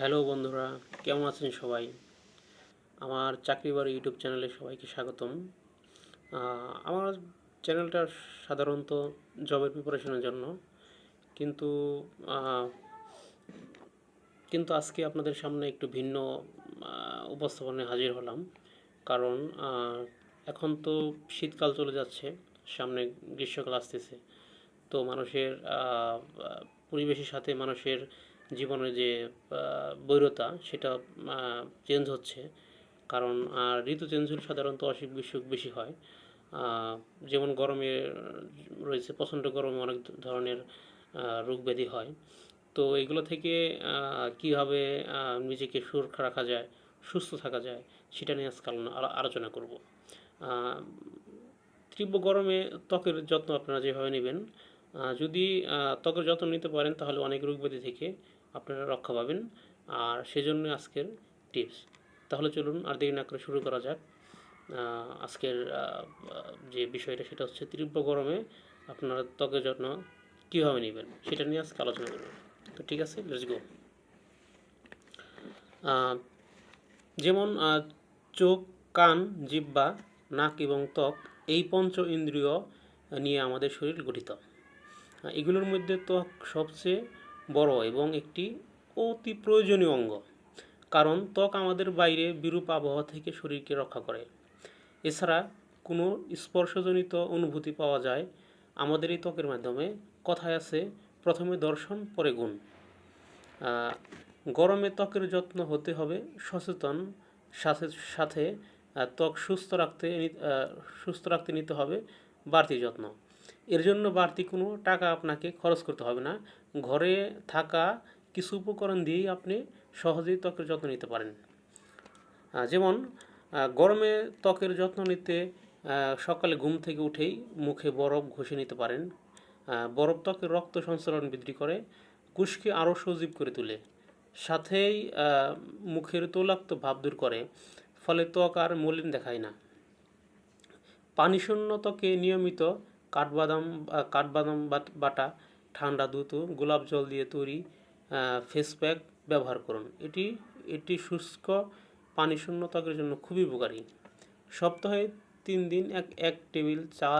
Hello বন্ধুরা কেমন আছেন সবাই? আমার চাকরি বাড়ি ইউটিউব চ্যানেলে সবাইকে স্বাগতম। আমার চ্যানেলটা সাধারণত জবের প্রিপারেশনের জন্য কিন্তু কিন্তু আজকে আপনাদের সামনে একটু ভিন্ন আহ, উপস্থাপনায় হাজির হলাম। কারণ এখন তো শীতকাল চলে যাচ্ছে সামনে গ্রীষ্মকাল আসতেছে। তো মানুষের পরিবেশের সাথে মানুষের জীবনের যে বৈরতা সেটা চেঞ্জ হচ্ছে। কারণ আর ঋতু চেঞ্জ হলে সাধারণত অসুখ বিসুখ বেশি হয়। যেমন গরমে রয়েছে প্রচণ্ড গরমে অনেক ধরনের রোগ ব্যাধি হয়। তো এগুলো থেকে কীভাবে নিজেকে সুরক্ষা রাখা যায়, সুস্থ থাকা যায়, সেটা নিয়ে আজকাল আলো- আলোচনা করব। তীব্র গরমে ত্বকের যত্ন আপনারা যেভাবে নেবেন যদি ত্বকের যত্ন নিতে পারেন তাহলে অনেক রোগ ব্যাধি থেকে আপনারা রক্ষা পাবেন। আর সেজন্য আজকের টিপস তাহলে চলুন আর দেরি না করে শুরু করা যাক। আজকের যে বিষয়টা সেটা হচ্ছে তীব্র গরমে আপনারা ত্বকের যত্ন কীভাবে নেবেন সেটা নিয়ে আজকে আলোচনা করব। তো ঠিক আছে লেটস গো যেমন চোখ, কান, জিব্বা, নাক এবং ত্বক এই পঞ্চ ইন্দ্রিয় নিয়ে আমাদের শরীর গঠিত। এগুলোর মধ্যে ত্বক সবচেয়ে বড় এবং একটি অতি প্রয়োজনীয় অঙ্গ। কারণ ত্বক আমাদের বাইরে বিরূপ আবহাওয়া থেকে শরীরকে রক্ষা করে। এছাড়া কোনো স্পর্শজনিত অনুভূতি পাওয়া যায়, আমাদের এই ত্বকের মাধ্যমে। কথায় আছে, প্রথমে দর্শন, পরে গুণ। গরমে ত্বকের যত্ন হতে হবে, সচেতন। সাথে সাথে ত্বক সুস্থ রাখতে সুস্থ রাখতে নিতে হবে বাড়তি যত্ন। এর জন্য বাড়তি কোনো টাকা আপনাকে খরচ করতে হবে না। ঘরে থাকা কিছু উপকরণ দিয়েই আপনি সহজেই ত্বকের যত্ন নিতে পারেন। যেমন গরমে ত্বকের যত্ন নিতে সকালে ঘুম থেকে উঠেই মুখে বরফ ঘষে নিতে পারেন। বরফ ত্বকের রক্ত সঞ্চালন বৃদ্ধি করে কুশকে আরও সজীব করে তোলে। সাথেই মুখের তৈলাক্ত ভাব দূর করে, ফলে ত্বক আর মলিন দেখায় না। পানিশূন্য ত্বকে নিয়মিত কাঠবাদাম কাঠবাদাম বাট- ঠান্ডা দুধ গোলাপ জল দিয়ে তৈরি ফেস প্যাক ব্যবহার করুন। এটি এটি শুষ্ক পানিশূন্য ত্বকের জন্য খুবই উপকারী। সপ্তাহে তিন দিন এক এক টেবিল চা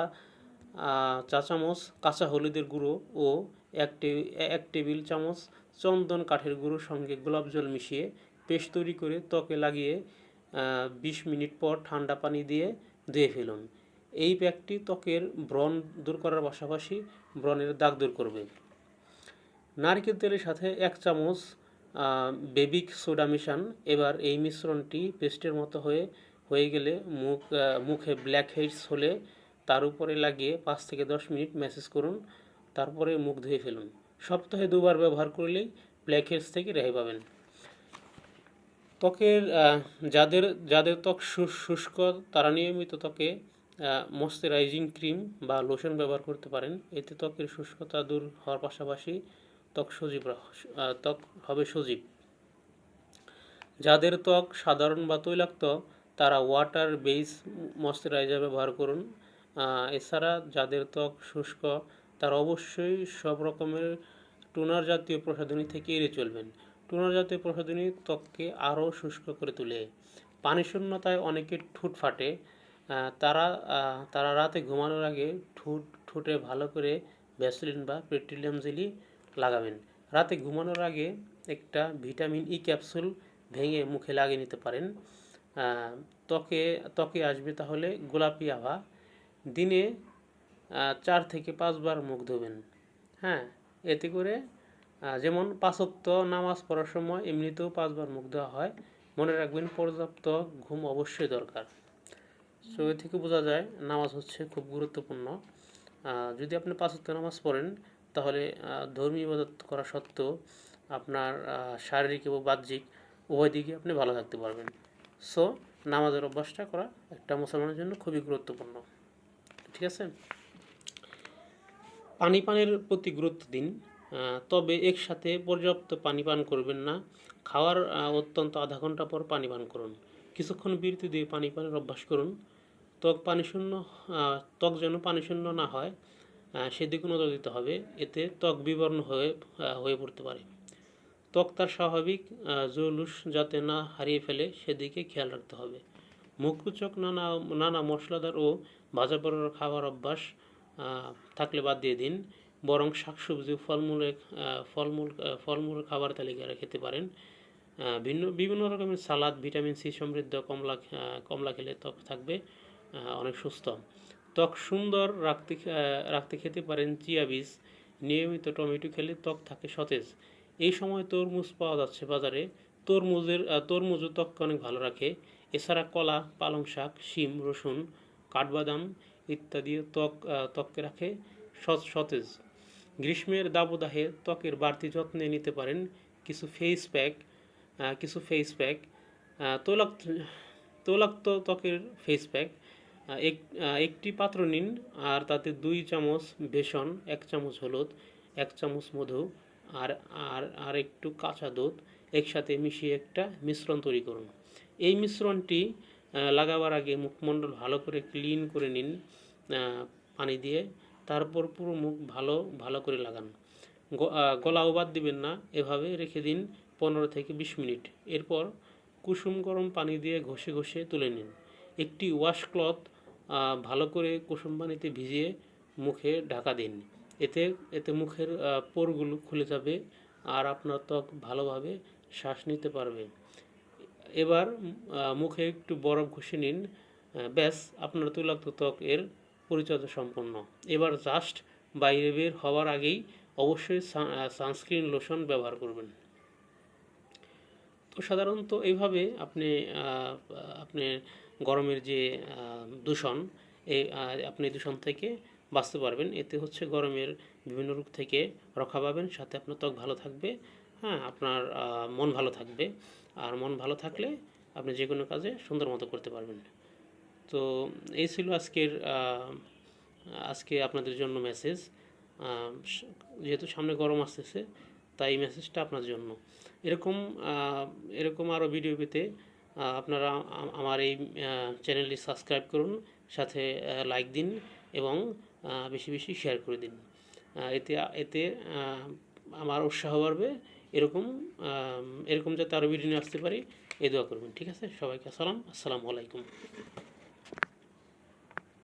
চা চামচ কাঁচা হলুদের গুঁড়ো ও এক টেবিল এক টেবিল চামচ চন্দন কাঠের গুঁড়োর সঙ্গে গোলাপ জল মিশিয়ে পেস্ট তৈরি করে ত্বকে লাগিয়ে বিশ মিনিট পর ঠান্ডা পানি দিয়ে ধুয়ে ফেলুন। এই প্যাকটি ত্বকের ব্রণ দূর করার পাশাপাশি ব্রণের দাগ দূর করবে। নারকেল তেলের সাথে এক চামচ বেবিক সোডা মিশান। এবার এই মিশ্রণটি পেস্টের মতো হয়ে হয়ে গেলে মুখ মুখে ব্ল্যাক হেডস হলে তার উপরে লাগিয়ে পাঁচ থেকে দশ মিনিট ম্যাসেজ করুন। তারপরে মুখ ধুয়ে ফেলুন। সপ্তাহে দুবার ব্যবহার করলেই ব্ল্যাক হেডস থেকে রেহাই পাবেন। ত্বকের যাদের যাদের ত্বক শুষ্ক, তারা নিয়মিত ত্বকে ময়শ্চারাইজিং ক্রিম বা লোশন ব্যবহার করতে পারেন। এতে ত্বকের শুষ্কতা দূর হওয়ার পাশাপাশি ত্বক সজীব ত্বক হবে সজীব। যাদের ত্বক সাধারণ বা তৈলাক্ত, তারা ওয়াটার বেস ময়শ্চারাইজার ব্যবহার করুন। এছাড়া যাদের ত্বক শুষ্ক, তারা অবশ্যই সব রকমের টোনার জাতীয় প্রসাধনী থেকে এড়িয়ে চলবেন। টোনার জাতীয় প্রসাধনী ত্বককে আরও শুষ্ক করে তোলে। পানিশূন্যতায় অনেকের ঠোঁট ফাটে। তারা তারা রাতে ঘুমানোর আগে ঠোঁট, ঠোঁটে ভালো করে ভ্যাসলিন বা পেট্রোলিয়াম জেলি লাগাবেন। রাতে ঘুমানোর আগে একটা ভিটামিন ই ক্যাপসুল ভেঙে মুখে লাগিয়ে নিতে পারেন। ত্বকে ত্বকে আসবে তাহলে গোলাপি আভা। দিনে চার থেকে পাঁচবার মুখ ধোবেন। হ্যাঁ এতে করে যেমন পাঁচক্ত নামাজ পড়ার সময় এমনিতেও পাঁচবার মুখ দেওয়া হয়। মনে রাখবেন, পর্যাপ্ত ঘুম অবশ্যই দরকার। সো এ থেকে বোঝা যায় নামাজ হচ্ছে খুব গুরুত্বপূর্ণ। যদি আপনি পাঁচক্ত নামাজ পড়েন, তাহলে ধর্মীয় ইবাদত করা সত্ত্বেও আপনার শারীরিক এবং বাহ্যিক উভয় দিকে আপনি ভালো থাকতে পারবেন। সো নামাজের অভ্যাসটা করা একটা মুসলমানের জন্য খুবই গুরুত্বপূর্ণ। ঠিক আছে? পানি পানের প্রতি গুরুত্ব দিন। তবে একসাথে পর্যাপ্ত পানি পান করবেন না। খাওয়ার অত্যন্ত আধা ঘণ্টা পর পানি পান করুন। কিছুক্ষণ বিরতি দিয়ে পানি পানের অভ্যাস করুন। ত্বক পানিশূন্য ত্বক যেন পানিশূন্য না হয় সেদিকে নজর দিতে হবে। এতে ত্বক বিবর্ণ হয়ে হয়ে পড়তে পারে। ত্বক তার স্বাভাবিক জৌলুস যাতে না হারিয়ে ফেলে সেদিকে খেয়াল রাখতে হবে। মুখরোচক নানা নানা মশলাদার ও ভাজা পোড়ার খাবার অভ্যাস থাকলে বাদ দিয়ে দিন। বরং শাকসবজি ফলমূল আহ, ফলমূল খাবার তালিকায় খেতে পারেন। ভিন্ন, বিভিন্ন রকমের সালাদ, ভিটামিন সি সমৃদ্ধ, কমলা কমলা খেলে ত্বক থাকবে অনেক সুস্থ। ত্বক সুন্দর রাখতে রাখতে খেতে পারেন চিয়া বীজ। নিয়মিত টমেটো খেলে ত্বক থাকে সতেজ। এই সময় তরমুজ পাওয়া যাচ্ছে বাজারে। তরমুজের তরমুজও ত্বককে অনেক ভালো রাখে। এছাড়া কলা, পালং শাক, শিম, রসুন, কাঠবাদাম ইত্যাদি ত্বক ত্বককে রাখে সতেজ। গ্রীষ্মের দাবদাহে ত্বকের বাড়তি যত্নে নিতে পারেন কিছু ফেস প্যাক কিছু ফেস প্যাক তৈলাক্ত তৈলাক্ত ত্বকের ফেস প্যাক এক একটি পাত্র নিন আর তাতে দুই চামচ বেসন, এক চামচ হলুদ, এক চামচ মধু আর আর আর একটু কাঁচা দুধ একসাথে মিশিয়ে একটা মিশ্রণ তৈরি করুন। এই মিশ্রণটি লাগাবার আগে মুখমণ্ডল ভালো করে ক্লিন করে নিন পানি দিয়ে, তারপর পুরো মুখ ভালো ভালো করে লাগান। গলাও বাদ দিবেন না, এভাবে রেখে দিন পনেরো থেকে বিশ মিনিট। এরপর কুসুম গরম পানি দিয়ে ঘষে ঘষে তুলে নিন। একটি ওয়াশ ক্লথ ভালো করে কুসুম পানিতে ভিজিয়ে মুখে ঢাকা দিন। এতে এতে মুখের পোরগুলো খুলে যাবে আর আপনার ত্বক ভালোভাবে শ্বাস নিতে পারবে। এবার মুখে একটু বরফ ঘষে নিন। ব্যাস, আপনার তৈলাক্ত ত্বক এর পরিচর্যা সম্পন্ন। এবার জাস্ট বাইরে বের হওয়ার আগেই অবশ্যই সানস্ক্রিন লোশন ব্যবহার করবেন। তো সাধারণত এইভাবে আপনি আপনি গরমের যে দূষণ, এই আপনি দূষণ থেকে বাঁচতে পারবেন। এতে হচ্ছে গরমের বিভিন্ন রোগ থেকে রক্ষা পাবেন, সাথে আপনার ত্বক ভালো থাকবে হ্যাঁ আপনার মন ভালো থাকবে। আর মন ভালো থাকলে আপনি যে কোনো কাজে সুন্দর মতো করতে পারবেন। তো এই ছিল আজকের আজকে আপনাদের জন্য মেসেজ যেহেতু সামনে গরম আসতেছে তাই এই মেসেজটা আপনার জন্য। এরকম এরকম আরও ভিডিও পেতে আপনারা আমার এই চ্যানেলটি সাবস্ক্রাইব করুন, সাথে লাইক দিন এবং বেশি বেশি শেয়ার করে দিন। এতে এতে আমার উৎসাহ বাড়বে। এরকম এরকম যাতে আরও ভিডিও নিয়ে আসতে পারি, এই দোয়া করবেন। ঠিক আছে? সবাইকে আসসালাম। আসসালামু আলাইকুম।